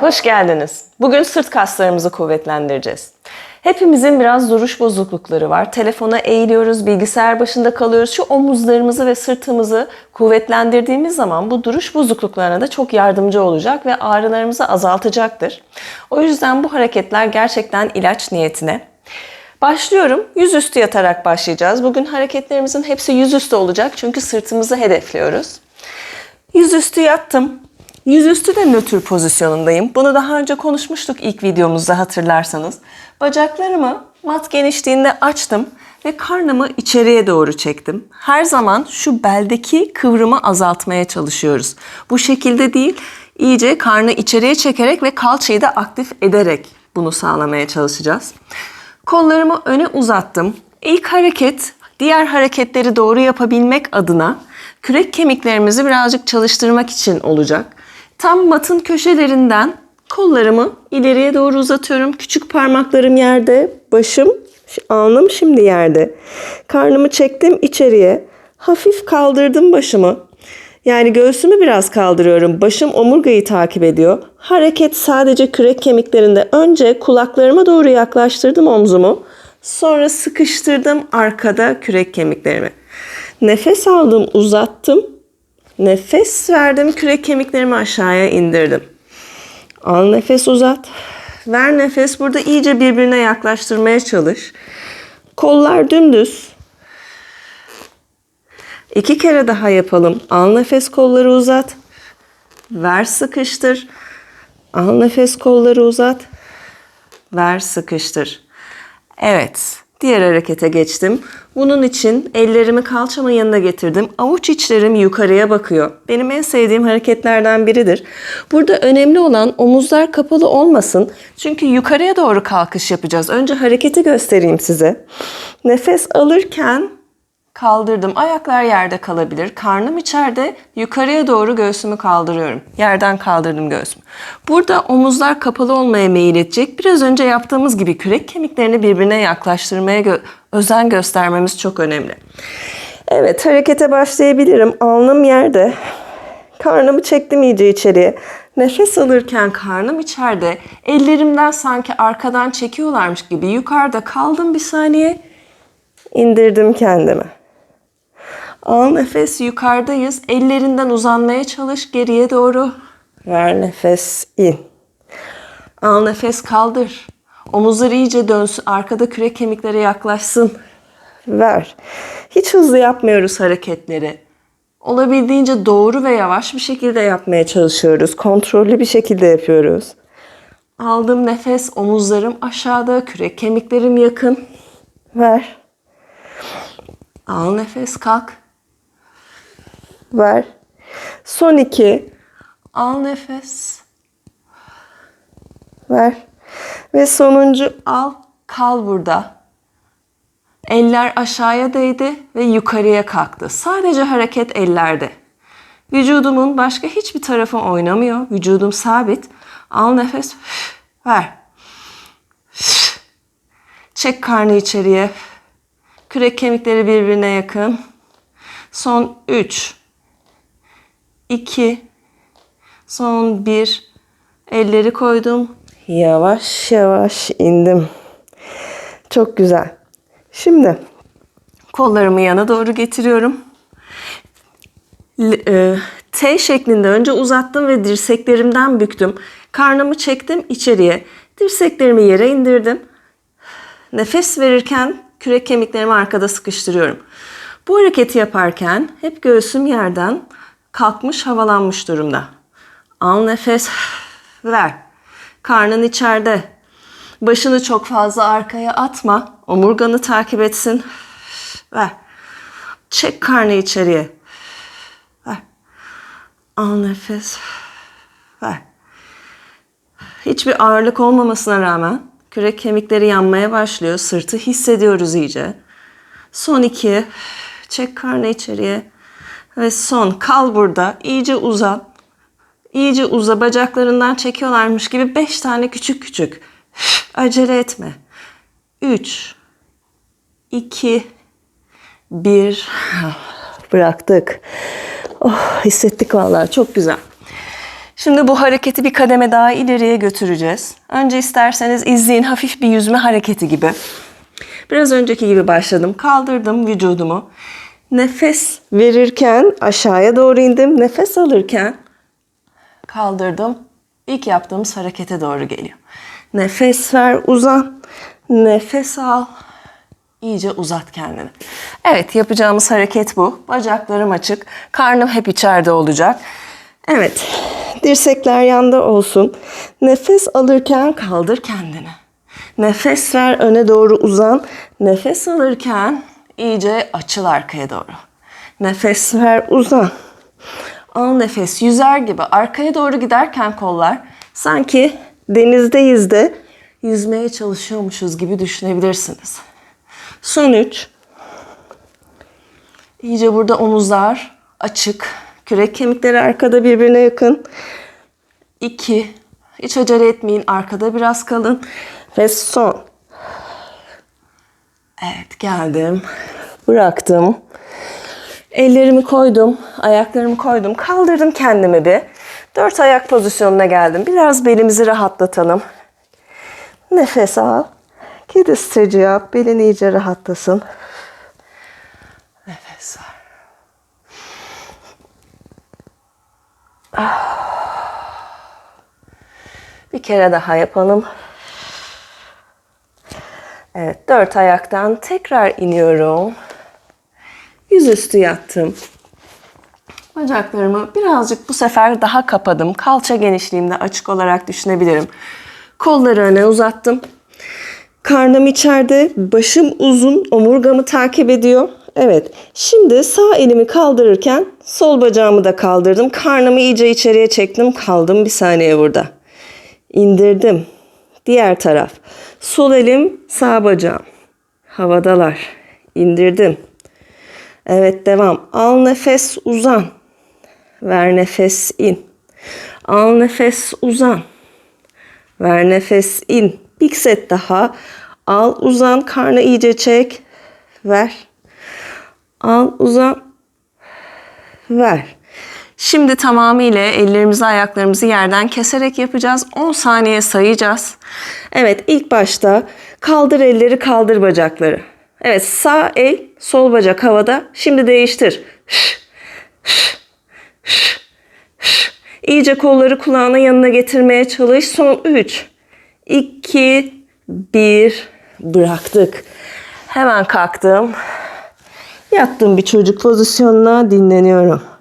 Hoş geldiniz. Bugün sırt kaslarımızı kuvvetlendireceğiz. Hepimizin biraz duruş bozuklukları var. Telefona eğiliyoruz, bilgisayar başında kalıyoruz. Şu omuzlarımızı ve sırtımızı kuvvetlendirdiğimiz zaman bu duruş bozukluklarına da çok yardımcı olacak ve ağrılarımızı azaltacaktır. O yüzden bu hareketler gerçekten ilaç niyetine. Başlıyorum. Yüzüstü yatarak başlayacağız. Bugün hareketlerimizin hepsi yüzüstü olacak çünkü sırtımızı hedefliyoruz. Yüzüstü yattım. Yüzüstü de nötr pozisyonundayım. Bunu daha önce konuşmuştuk ilk videomuzda hatırlarsanız. Bacaklarımı mat genişliğinde açtım ve karnımı içeriye doğru çektim. Her zaman şu beldeki kıvrımı azaltmaya çalışıyoruz. Bu şekilde değil, iyice karnı içeriye çekerek ve kalçayı da aktif ederek bunu sağlamaya çalışacağız. Kollarımı öne uzattım. İlk hareket diğer hareketleri doğru yapabilmek adına kürek kemiklerimizi birazcık çalıştırmak için olacak. Tam matın köşelerinden kollarımı ileriye doğru uzatıyorum. Küçük parmaklarım yerde, başım, alnım şimdi yerde. Karnımı çektim içeriye. Hafif kaldırdım başımı. Yani göğsümü biraz kaldırıyorum. Başım omurgayı takip ediyor. Hareket sadece kürek kemiklerinde. Önce kulaklarıma doğru yaklaştırdım omzumu. Sonra sıkıştırdım arkada kürek kemiklerimi. Nefes aldım, uzattım. Nefes verdim, kürek kemiklerimi aşağıya indirdim. Al nefes uzat. Ver nefes. Burada iyice birbirine yaklaştırmaya çalış. Kollar dümdüz. İki kere daha yapalım. Al nefes kolları uzat. Ver sıkıştır. Al nefes kolları uzat. Ver sıkıştır. Evet. Diğer harekete geçtim. Bunun için ellerimi kalçamın yanına getirdim. Avuç içlerim yukarıya bakıyor. Benim en sevdiğim hareketlerden biridir. Burada önemli olan omuzlar kapalı olmasın. Çünkü yukarıya doğru kalkış yapacağız. Önce hareketi göstereyim size. Nefes alırken kaldırdım. Ayaklar yerde kalabilir. Karnım içeride. Yukarıya doğru göğsümü kaldırıyorum. Yerden kaldırdım göğsümü. Burada omuzlar kapalı olmaya meyil edecek. Biraz önce yaptığımız gibi kürek kemiklerini birbirine yaklaştırmaya gö- özen göstermemiz çok önemli. Evet harekete başlayabilirim. Alnım yerde. Karnımı çektim iyice içeriye. Nefes alırken karnım içeride. Ellerimden sanki arkadan çekiyorlarmış gibi yukarıda kaldım bir saniye. İndirdim kendimi. Al nefes yukarıdayız. Ellerinden uzanmaya çalış geriye doğru. Ver nefes in. Al nefes kaldır. Omuzlar iyice dönsün. Arkada kürek kemiklere yaklaşsın. Ver. Hiç hızlı yapmıyoruz hareketleri. Olabildiğince doğru ve yavaş bir şekilde yapmaya çalışıyoruz. Kontrollü bir şekilde yapıyoruz. Aldım nefes, omuzlarım aşağıda, kürek kemiklerim yakın. Ver. Al nefes, kalk. Ver. Son iki. Al nefes. Ver. Ve sonuncu al, kal burada. Eller aşağıya değdi ve yukarıya kalktı. Sadece hareket ellerde. Vücudumun başka hiçbir tarafı oynamıyor. Vücudum sabit. Al nefes. Ver. Çek karnı içeriye. Kürek kemikleri birbirine yakın. Son 3 2 Son 1 Elleri koydum. Yavaş yavaş indim. Çok güzel. Şimdi kollarımı yana doğru getiriyorum. E, T şeklinde önce uzattım ve dirseklerimden büktüm. Karnımı çektim içeriye. Dirseklerimi yere indirdim. Nefes verirken kürek kemiklerimi arkada sıkıştırıyorum. Bu hareketi yaparken hep göğsüm yerden kalkmış, havalanmış durumda. Al nefes, ver. Karnın içeride. Başını çok fazla arkaya atma. Omurganı takip etsin. Ver. Çek karnı içeriye. Ver. Al nefes. Ver. Hiçbir ağırlık olmamasına rağmen kürek kemikleri yanmaya başlıyor. Sırtı hissediyoruz iyice. Son iki. Çek karnı içeriye. Ve son. Kal burada. İyice uzan. İyice uza. Bacaklarından çekiyorlarmış gibi beş tane küçük küçük. Acele etme. Üç. iki, Bir. Bıraktık. Oh, hissettik vallahi çok güzel. Şimdi bu hareketi bir kademe daha ileriye götüreceğiz. Önce isterseniz izleyin hafif bir yüzme hareketi gibi. Biraz önceki gibi başladım. Kaldırdım vücudumu. Nefes verirken aşağıya doğru indim. Nefes alırken kaldırdım. İlk yaptığımız harekete doğru geliyor. Nefes ver, uzan. Nefes al. İyice uzat kendini. Evet, yapacağımız hareket bu. Bacaklarım açık. Karnım hep içeride olacak. Evet, dirsekler yanda olsun. Nefes alırken kaldır kendini. Nefes ver, öne doğru uzan. Nefes alırken iyice açıl arkaya doğru. Nefes ver, uzan. Al nefes yüzer gibi arkaya doğru giderken kollar sanki denizdeyiz de yüzmeye çalışıyormuşuz gibi düşünebilirsiniz. Son üç. İyice burada omuzlar açık. Kürek kemikleri arkada birbirine yakın. İki. Hiç acele etmeyin. Arkada biraz kalın. Ve son. Evet geldim. Bıraktım. Ellerimi koydum, ayaklarımı koydum, kaldırdım kendimi bir. Dört ayak pozisyonuna geldim. Biraz belimizi rahatlatalım. Nefes al. Kedi streci yap. Belin iyice rahatlasın. Nefes ver. Ah. Bir kere daha yapalım. Evet, dört ayaktan tekrar iniyorum. Yüzüstü yattım. Bacaklarımı birazcık bu sefer daha kapadım. Kalça genişliğimde açık olarak düşünebilirim. Kolları öne uzattım. Karnım içeride, başım uzun, omurgamı takip ediyor. Evet, şimdi sağ elimi kaldırırken sol bacağımı da kaldırdım. Karnımı iyice içeriye çektim. Kaldım bir saniye burada. İndirdim. Diğer taraf. Sol elim, sağ bacağım. Havadalar. İndirdim. Evet devam. Al nefes uzan. Ver nefes in. Al nefes uzan. Ver nefes in. Bir set daha. Al uzan. Karnı iyice çek. Ver. Al uzan. Ver. Şimdi tamamıyla ellerimizi ayaklarımızı yerden keserek yapacağız. 10 saniye sayacağız. Evet ilk başta kaldır elleri kaldır bacakları. Evet sağ el sol bacak havada. Şimdi değiştir. İyice kolları kulağına yanına getirmeye çalış. Son 3, 2, 1 bıraktık. Hemen kalktım. Yattım bir çocuk pozisyonuna dinleniyorum.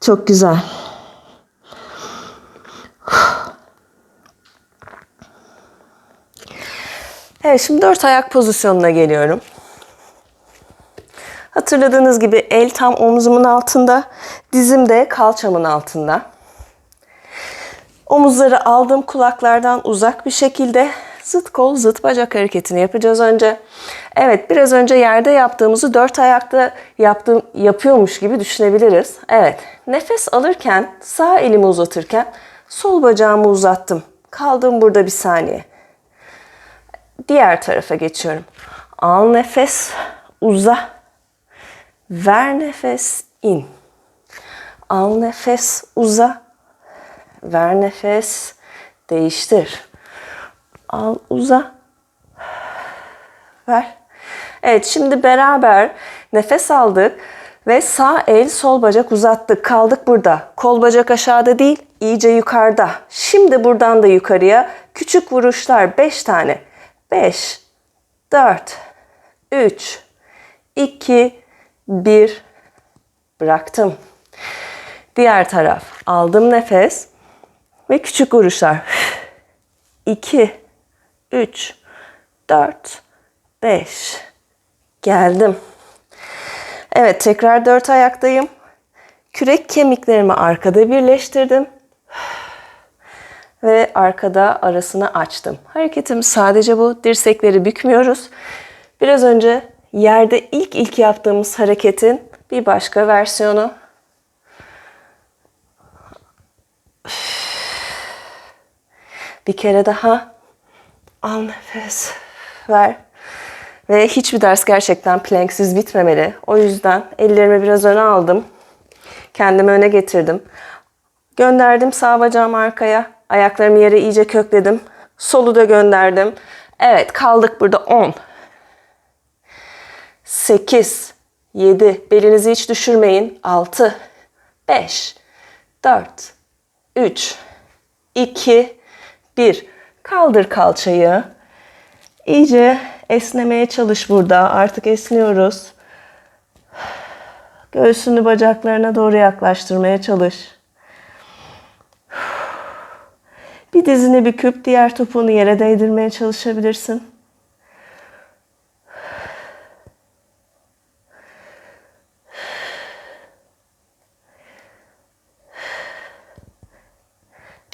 Çok güzel. Evet şimdi dört ayak pozisyonuna geliyorum. Hatırladığınız gibi el tam omzumun altında, dizim de kalçamın altında. Omuzları aldım kulaklardan uzak bir şekilde zıt kol zıt bacak hareketini yapacağız önce. Evet biraz önce yerde yaptığımızı dört ayakta yaptığım, yapıyormuş gibi düşünebiliriz. Evet nefes alırken sağ elimi uzatırken sol bacağımı uzattım. Kaldım burada bir saniye. Diğer tarafa geçiyorum. Al nefes, uza. Ver nefes, in. Al nefes, uza. Ver nefes, değiştir. Al, uza. Ver. Evet, şimdi beraber nefes aldık ve sağ el sol bacak uzattık. Kaldık burada. Kol bacak aşağıda değil, iyice yukarıda. Şimdi buradan da yukarıya küçük vuruşlar 5 tane. 5, 4, 3, 2, 1 bıraktım. Diğer taraf. Aldım nefes ve küçük vuruşlar. 2, 3, 4, 5. Geldim. Evet tekrar dört ayaktayım. Kürek kemiklerimi arkada birleştirdim ve arkada arasını açtım. Hareketim sadece bu. Dirsekleri bükmüyoruz. Biraz önce yerde ilk ilk yaptığımız hareketin bir başka versiyonu. Bir kere daha al nefes ver. Ve hiçbir ders gerçekten planksiz bitmemeli. O yüzden ellerimi biraz öne aldım. Kendimi öne getirdim. Gönderdim sağ bacağımı arkaya. Ayaklarımı yere iyice kökledim. Solu da gönderdim. Evet kaldık burada 10. 8, 7, belinizi hiç düşürmeyin. 6, 5, 4, 3, 2, 1. Kaldır kalçayı. İyice esnemeye çalış burada. Artık esniyoruz. Göğsünü bacaklarına doğru yaklaştırmaya çalış. Bir dizini büküp diğer topuğunu yere değdirmeye çalışabilirsin.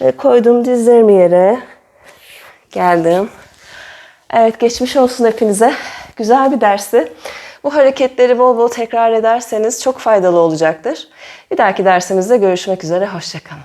Ve koydum dizlerimi yere. Geldim. Evet geçmiş olsun hepinize. Güzel bir dersti. Bu hareketleri bol bol tekrar ederseniz çok faydalı olacaktır. Bir dahaki dersimizde görüşmek üzere. Hoşçakalın.